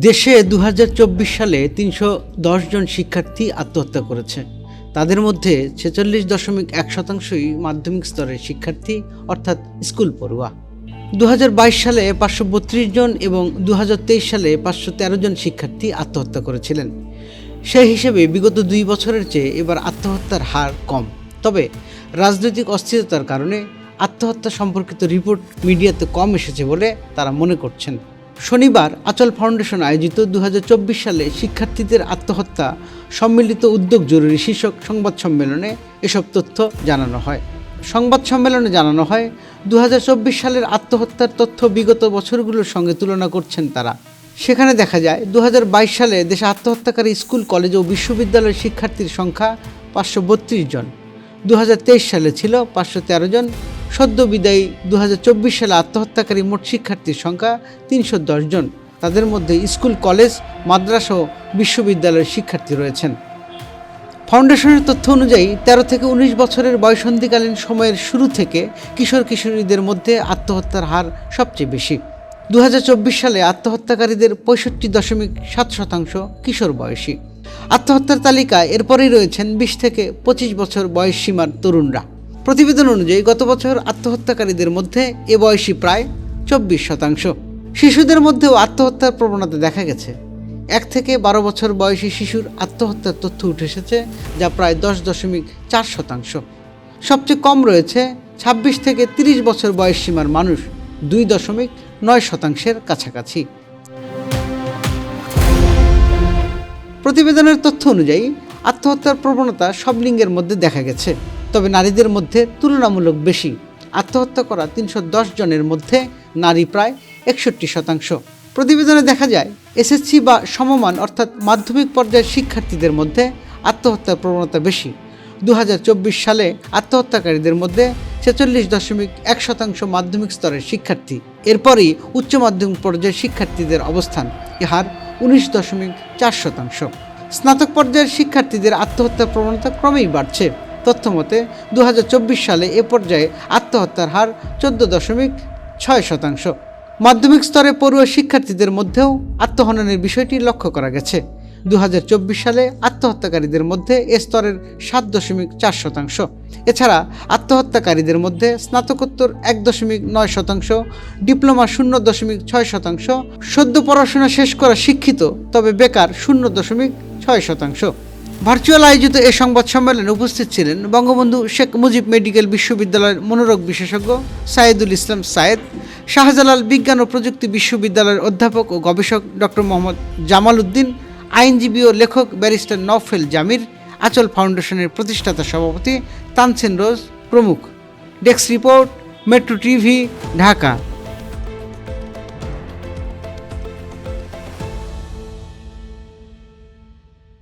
দেশে দু হাজার চব্বিশ সালে তিনশো দশ জন শিক্ষার্থী আত্মহত্যা করেছে। তাদের মধ্যে ছেচল্লিশ দশমিক এক শতাংশই মাধ্যমিক স্তরের শিক্ষার্থী, অর্থাৎ স্কুল পড়ুয়া। দু হাজার বাইশ সালে পাঁচশো বত্রিশ জন এবং দু হাজার তেইশ সালে পাঁচশো তেরো জন শিক্ষার্থী আত্মহত্যা করেছিলেন। সেই হিসেবে বিগত দুই বছরের চেয়ে এবার আত্মহত্যার হার কম। তবে রাজনৈতিক অস্থিরতার কারণে আত্মহত্যা সম্পর্কিত রিপোর্ট মিডিয়াতে কম এসেছে বলে তারা মনে করছেন। শনিবার আচল ফাউন্ডেশন আয়োজিত দু হাজার চব্বিশ সালে শিক্ষার্থীদের আত্মহত্যা সম্মিলিত উদ্যোগ জরুরি শীর্ষক সংবাদ সম্মেলনে এসব তথ্য জানানো হয়। সংবাদ সম্মেলনে জানানো হয় দু হাজার চব্বিশ সালের আত্মহত্যার তথ্য বিগত বছরগুলোর সঙ্গে তুলনা করছেন তারা। সেখানে দেখা যায়, দুহাজার বাইশ সালে দেশে আত্মহত্যাকারী স্কুল, কলেজ ও বিশ্ববিদ্যালয়ের শিক্ষার্থীর সংখ্যা পাঁচশো বত্রিশ জন। দু হাজার তেইশ সালে ছিল পাঁচশো তেরো জন। সদ্য বিদায়ী দু হাজার চব্বিশ সালে আত্মহত্যাকারী মোট শিক্ষার্থীর সংখ্যা তিনশো জন। তাদের মধ্যে স্কুল, কলেজ, মাদ্রাসা ও বিশ্ববিদ্যালয়ের শিক্ষার্থী রয়েছেন। ফাউন্ডেশনের তথ্য অনুযায়ী, তেরো থেকে উনিশ বছরের বয়সন্ধিকালীন সময়ের শুরু থেকে কিশোর কিশোরীদের মধ্যে আত্মহত্যার হার সবচেয়ে বেশি। দু হাজার চব্বিশ সালে আত্মহত্যাকারীদের পঁয়ষট্টি দশমিক সাত শতাংশ কিশোর বয়সী। আত্মহত্যার তালিকায় এরপরেই রয়েছেন বিশ থেকে পঁচিশ বছর বয়স সীমার তরুণরা। প্রতিবেদন অনুযায়ী গত বছর আত্মহত্যাকারীদের মধ্যে এ বয়সী প্রায় চব্বিশ শতাংশ। শিশুদের মধ্যেও আত্মহত্যার প্রবণতা দেখা গেছে। এক থেকে বারো বছর বয়সী শিশুর আত্মহত্যার তথ্য উঠে এসেছে যা প্রায় দশ দশমিক চার শতাংশ। সবচেয়ে কম রয়েছে ছাব্বিশ থেকে তিরিশ বছর বয়স সীমার মানুষ দুই দশমিক নয় শতাংশের কাছাকাছি। প্রতিবেদনের তথ্য অনুযায়ী আত্মহত্যার প্রবণতা সব লিঙ্গের মধ্যে দেখা গেছে। তবে নারীদের মধ্যে তুলনামূলক বেশি। আত্মহত্যা করা তিনশো দশ জনের মধ্যে নারী প্রায় একষট্টি শতাংশ। প্রতিবেদনে দেখা যায়, এসএসসি বা সমমান অর্থাৎ মাধ্যমিক পর্যায়ের শিক্ষার্থীদের মধ্যে আত্মহত্যার প্রবণতা বেশি। দু হাজার চব্বিশ সালে আত্মহত্যাকারীদের মধ্যে ছেচল্লিশ দশমিক এক শতাংশ মাধ্যমিক স্তরের শিক্ষার্থী। এরপরই উচ্চ মাধ্যমিক পর্যায়ের শিক্ষার্থীদের অবস্থান, এ হার উনিশ দশমিক চার শতাংশ। স্নাতক পর্যায়ের শিক্ষার্থীদের আত্মহত্যার প্রবণতা ক্রমেই বাড়ছে। তথ্য মতে দু সালে এ পর্যায়ে আত্মহত্যার হার চোদ্দ দশমিক ছয় শতাংশ। মাধ্যমিক স্তরে পড়ুয়া শিক্ষার্থীদের মধ্যেও আত্মহননের বিষয়টি লক্ষ্য করা গেছে। দু হাজার চব্বিশ সালে আত্মহত্যাকারীদের মধ্যে এ স্তরের সাত দশমিক চার শতাংশ। এছাড়া আত্মহত্যাকারীদের মধ্যে স্নাতকোত্তর এক দশমিক নয় শতাংশ, ডিপ্লোমা শূন্য দশমিক ছয় শতাংশ, সদ্য পড়াশোনা শেষ করা শিক্ষিত, তবে বেকার শূন্য দশমিক ছয় শতাংশ। ভার্চুয়াল আয়োজিত এ সংবাদ সম্মেলনে উপস্থিত ছিলেন বঙ্গবন্ধু শেখ মুজিব মেডিকেল বিশ্ববিদ্যালয়ের মনোরোগ বিশেষজ্ঞ সাইদুল ইসলাম সায়েদ, শাহজালাল বিজ্ঞান ও প্রযুক্তি বিশ্ববিদ্যালয়ের অধ্যাপক ও গবেষক ডক্টর মোহাম্মদ জামাল উদ্দিন, আইনজীবী ও লেখক ব্যারিস্টার নওফেল জামির, আচল ফাউন্ডেশনের প্রতিষ্ঠাতা সভাপতি তানসেন রোজ প্রমুখ। Desk report, metro TV, Dhaka.